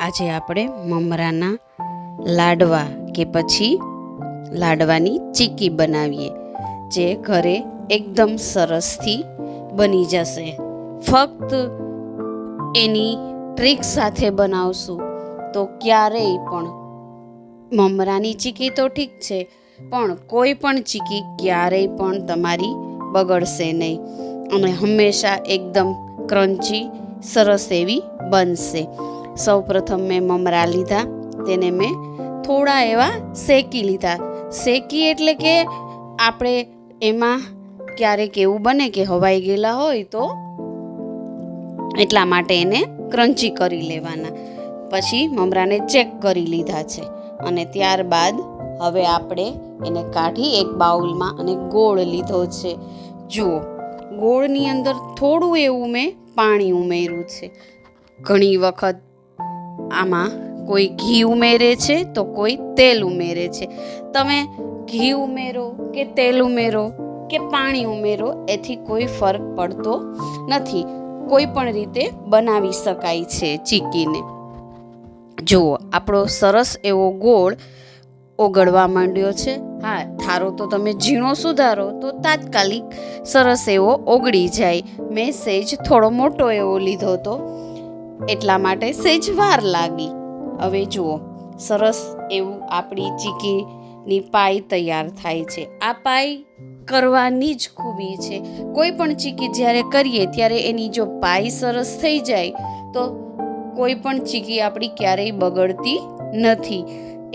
આજે આપણે મમરાના લાડવા કે પછી લાડવાની ચીકી બનાવીએ, જે ઘરે એકદમ સરસથી બની જશે. ફક્ત એની ટ્રીક સાથે બનાવશું, તો ક્યારેય પણ. મમરાની ચીકી તો ઠીક છે, પણ કોઈ પણ ચીકી ક્યારેય પણ તમારી બગડશે નહીં. અને હંમેશા એકદમ ક્રન્ચી, સરસ એવી બનશે. સૌ પ્રથમ મેં મમરા લીધા, તેને મેં થોડા એવા શેકી લીધા. શેકી એટલે કે આપણે એમાં ક્યારેક એવું બને કે હવાઈ ગયેલા હોય તો એટલા માટે એને ક્રંચી કરી લેવાના. પછી મમરાને ચેક કરી લીધા છે અને ત્યારબાદ હવે આપણે એને કાઢી એક બાઉલમાં અને ગોળ લીધો છે. જુઓ, ગોળની અંદર થોડું એવું મેં પાણી ઉમેર્યું છે. ઘણી વખત આમાં કોઈ ઘી ઉમેરે છે તો કોઈ તેલ ઉમેરે છે. તમે ઘી ઉમેરો કે તેલ ઉમેરો કે પાણી ઉમેરો, એથી કોઈ ફરક પડતો નથી. કોઈ પણ રીતે બનાવી શકાય છે ચીકીને. જુઓ, આપણો સરસ એવો ગોળ ઓગળવા માંડ્યો છે. હા, થારો તો તમે ઝીણો સુધારો તો તાત્કાલિક સરસ એવો ઓગળી જાય. મેં સેજ થોડો મોટો એવો લીધો હતો એટલા માટે સેજ વાર લાગી. હવે જુઓ, સરસ એવું આપણી ચીકીની પાઈ તૈયાર થાય છે. આ પાઈ કરવાની જ ખૂબી છે. કોઈ પણ ચીકી જ્યારે કરીએ, ત્યારે એની જો પાઈ સરસ થઈ જાય, તો કોઈ પણ ચીકી આપણી ક્યારેય બગડતી નથી.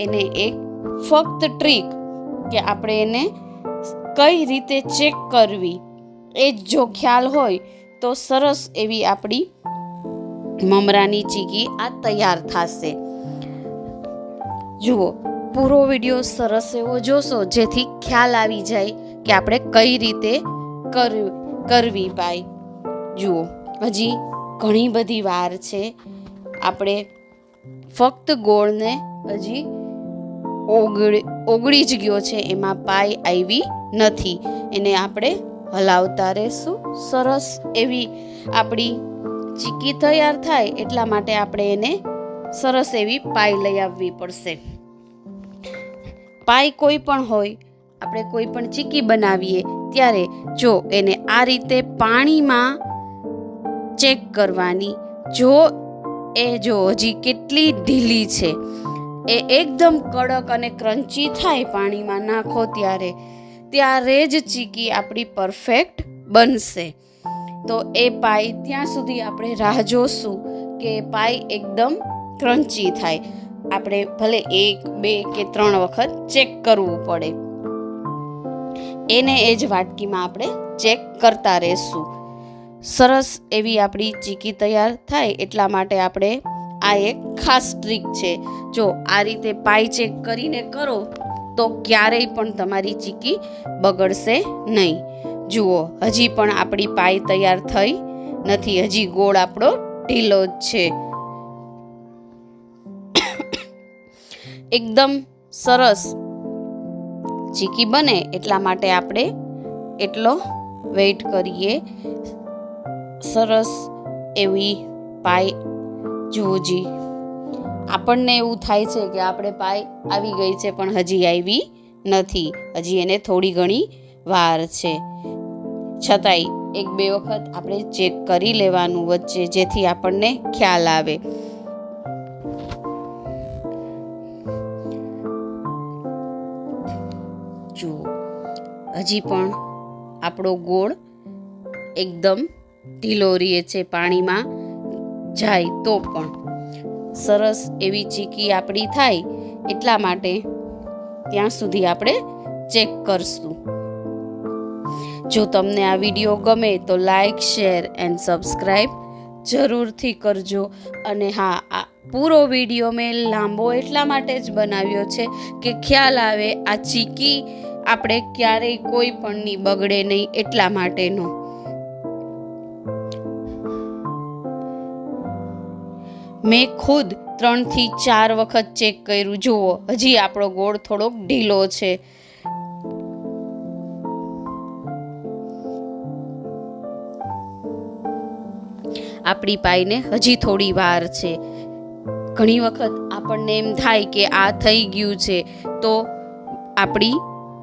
એને એક ફક્ત ટ્રીક કે આપણે એને કઈ રીતે ચેક કરવી, એ જો ખ્યાલ હોય, તો સરસ એવી આપણી મમરાની ચીકી આ તૈયાર થશે. જુઓ, પૂરો વીડિયો સરસ એવો જોશો, જેથી ખ્યાલ આવી જાય કે આપણે કઈ રીતે કર- કરવી પાય જુઓ, હજી ઘણી બધી વાર છે. આપણે ફક્ત ગોળને હજી ઓગળી ઓગળી જ ગયો છે, એમાં પાઈ આવી નથી. એને આપણે હલાવતા રહેશું. સરસ એવી આપણી ચીકી તૈયાર થાય એટલા માટે આપણે એને સરસ એવી પાઈ લઈ આવવી પડશે. પાઈ કોઈ પણ હોય, આપણે કોઈ પણ ચીકી બનાવીએ, ત્યારે જો એને આ રીતે પાણીમાં ચેક કરવાની, જો એ જો હજી કેટલી ઢીલી છે, એ એકદમ કડક અને ક્રન્ચી થાય પાણીમાં નાખો ત્યારે ત્યારે જ ચીકી આપણી પરફેક્ટ બનશે. તો એ પાઈ ત્યાં સુધી આપણે રાહ જોશું કે પાઈ એકદમ ક્રન્ચી થાય. આપણે ભલે એક, બે કે ત્રણ વખત ચેક કરવું પડે. એને એ જ વાટકીમાં આપણે ચેક કરતા રહેશું. સરસ એવી આપણી ચીકી તૈયાર થાય એટલા માટે આપણે આ એક ખાસ ટ્રીક છે. જો આ રીતે પાઈ ચેક કરીને કરો તો ક્યારેય પણ તમારી ચીકી બગડશે નહીં. જુઓ, હજી પણ આપણી પાઈ તૈયાર થઈ નથી, હજી ગોળ આપણો ઢીલો જ છે. એકદમ સરસ. ચીકી બને એટલા માટે આપણે એટલો વેઇટ કરીએ. સરસ એવી પાઈ જોજી આપણને એવું થાય છે કે આપણે પાઈ આવી ગઈ છે, પણ હજી આવી નથી. હજી એને થોડી ઘણી વાર છે. છતાંય એક બે વખત આપણે ચેક કરી લેવાનું વચ્ચે જેથી આપણને ખ્યાલ આવે. જુઓ હજી પણ આપણો ગોળ એકદમ ઢીલો રહે છે પાણીમાં જાય તો પણ. સરસ એવી ચીકી આપણી થાય એટલા માટે ત્યાં સુધી આપણે ચેક કરશું. જો તમને આ વીડિયો ગમે તો લાઈક, શેર એન્ડ સબસ્ક્રાઈબ જરૂરથી કરજો. અને હા, આ પૂરો વીડિયો મેં લાંબો એટલા માટે જ બનાવ્યો છે કે ખ્યાલ આવે આ ચીકી આપણે ક્યારેય કોઈ પણની બગડે નહીં એટલા માટેનો. મેં ખુદ ત્રણથી ચાર વખત ચેક કર્યું. જુઓ, હજી આપણો ગોળ થોડોક ઢીલો છે. આપણી પાઈને હજી થોડી વાર છે. ઘણી વખત આપણને એમ થાય કે આ થઈ ગયું છે, તો આપણી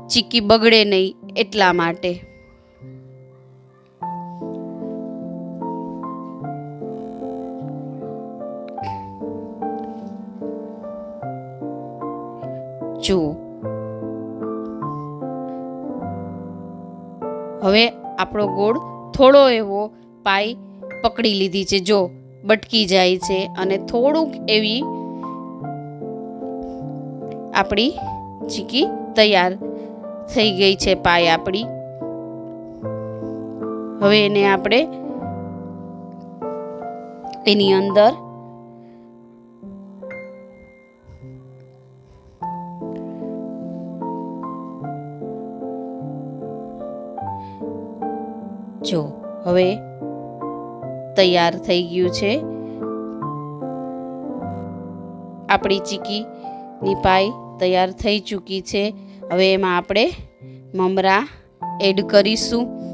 ચીકી બગડે નહીં એટલા માટે. જુઓ. હવે આપણો ગોળ થોડો એવો પાઈ પકડી લીધી છે. જો, બટકી જાય છે અને થોડુંક એવી આપણી ચીકી તૈયાર થઈ ગઈ છે પાય આપણી. હવે એને આપણે એની અંદર જો, હવે તૈયાર થઈ ગયું છે. આપણી ચીકીની પાય તૈયાર થઈ ચૂકી છે. હવે એમાં આપણે મમરા એડ કરીશું.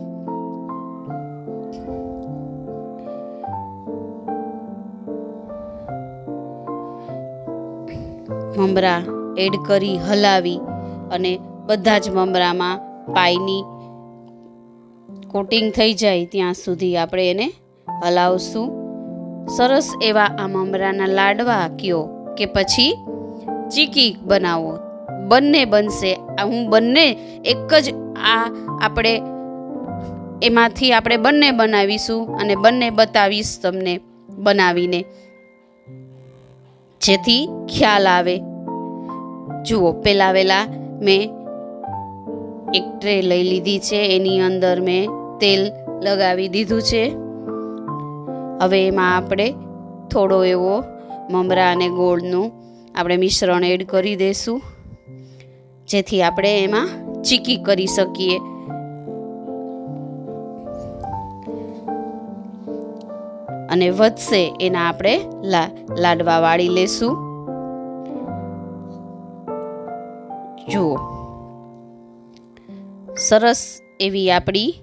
મમરા એડ કરી હલાવી અને બધા જ મમરામાં પાયની કોટિંગ થઈ જાય ત્યાં સુધી આપણે એને હલાવશું. સરસ એવા આ મમરાના લાડવા કયો કે પછી ચીકી બનાવો. બંને બનશે. હું બંને એક જ આ આપણે એમાંથી આપણે બંને બનાવીશું અને બંને બતાવીશ તમને બનાવીને. જેથી ખ્યાલ આવે. જુઓ, પહેલાં વેલા મેં એક ટ્રે લઈ લીધી છે. એની અંદર મેં તેલ લગાવી દીધું છે. હવે એમાં આપણે થોડો એવો મમરા અને ગોળનું આપણે મિશ્રણ એડ કરી દઈશું જેથી આપણે એમાં ચીકી કરી શકીએ. અને વધશે એના આપણે લાડવા વાળી લેશું. જુઓ. સરસ એવી આપણી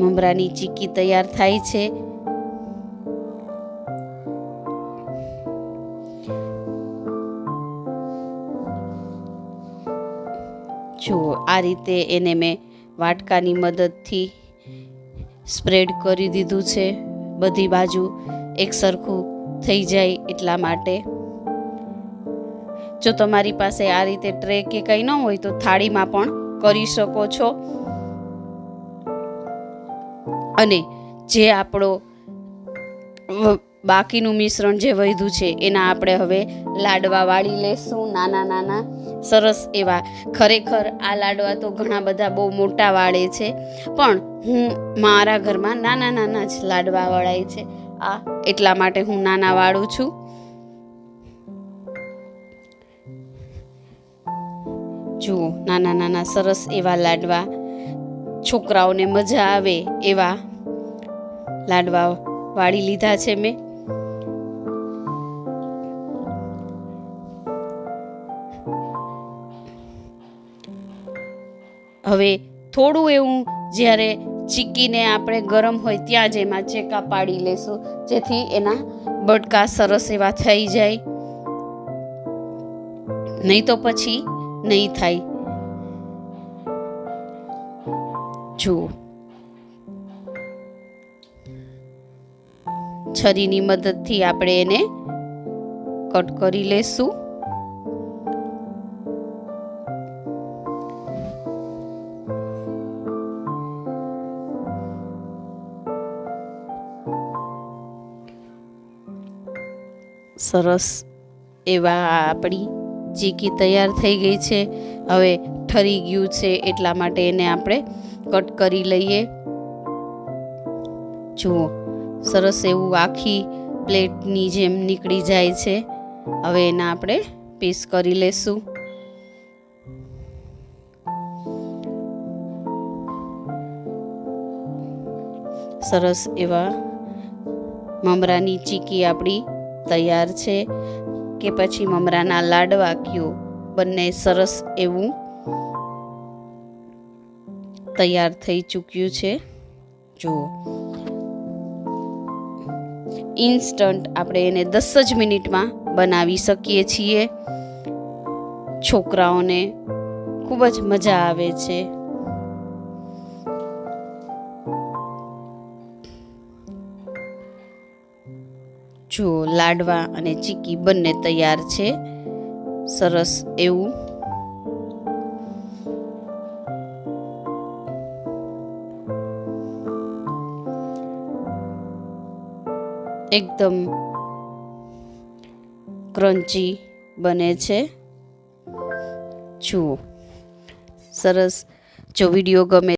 મમરાની ચીકી તૈયાર થાય છે. જુઓ આ રીતે એને મેં વાટકાની મદદથી સ્પ્રેડ કરી દીધું છે. બધી બાજુ એક સરખું થઈ જાય એટલા માટે. જો તમારી પાસે આ રીતે ટ્રે કે કંઈ ન હોય તો થાળીમાં પણ કરી શકો છો. અને જે આપણો બાકીનું મિશ્રણ જે વધ્યું છે, એના આપણે હવે લાડવા વાળી લેશું, નાના નાના, સરસ એવા. ખરેખર આ લાડવા તો ઘણા બધા બહુ મોટા વાળે છે, પણ હું મારા ઘરમાં નાના નાના જ લાડવા વળાય છે. આ એટલા માટે હું નાના વાળું છું. જુઓ, નાના નાના સરસ એવા લાડવા. છોકરાઓને મજા આવે એવા લાડવા વાળી લીધા છે મેં. હવે થોડું એવું જ્યારે ચીકીને આપણે ગરમ હોય ત્યાં જ એમાં ચેકા પાડી લેશું, જેથી એના બટકા સરસ એવા થઈ જાય. નહીં તો પછી નહીં થાય. જુઓ. છરીની મદદથી આપણે એને કટ કરી લેશું. સરસ એવા આપણી ચીકી તૈયાર થઈ ગઈ છે. હવે ઠરી ગયું છે એટલા માટે એને આપણે કટ કરી લઈએ. જુઓ. સરસ એવું આખી પ્લેટની જેમ નીકળી જાય છે. હવે એના આપણે પીસ કરી લેશું. સરસ એવા મમરાની ચીકી આપણી તૈયાર છે કે પછી મમરાના લાડવા કયો બંને સરસ એવું તૈયાર થઈ ચૂક્યું છે. જુઓ. ઇન્સ્ટન્ટ આપણે એને દસ જ મિનિટમાં બનાવી શકીએ છીએ. છોકરાઓને ખૂબ જ મજા આવે છે. જો લાડવા અને ચીકી બંને તૈયાર છે, સરસ એવું એકદમ ક્રન્ચી બને છે. જુઓ. સરસ. જો વીડિયો ગમે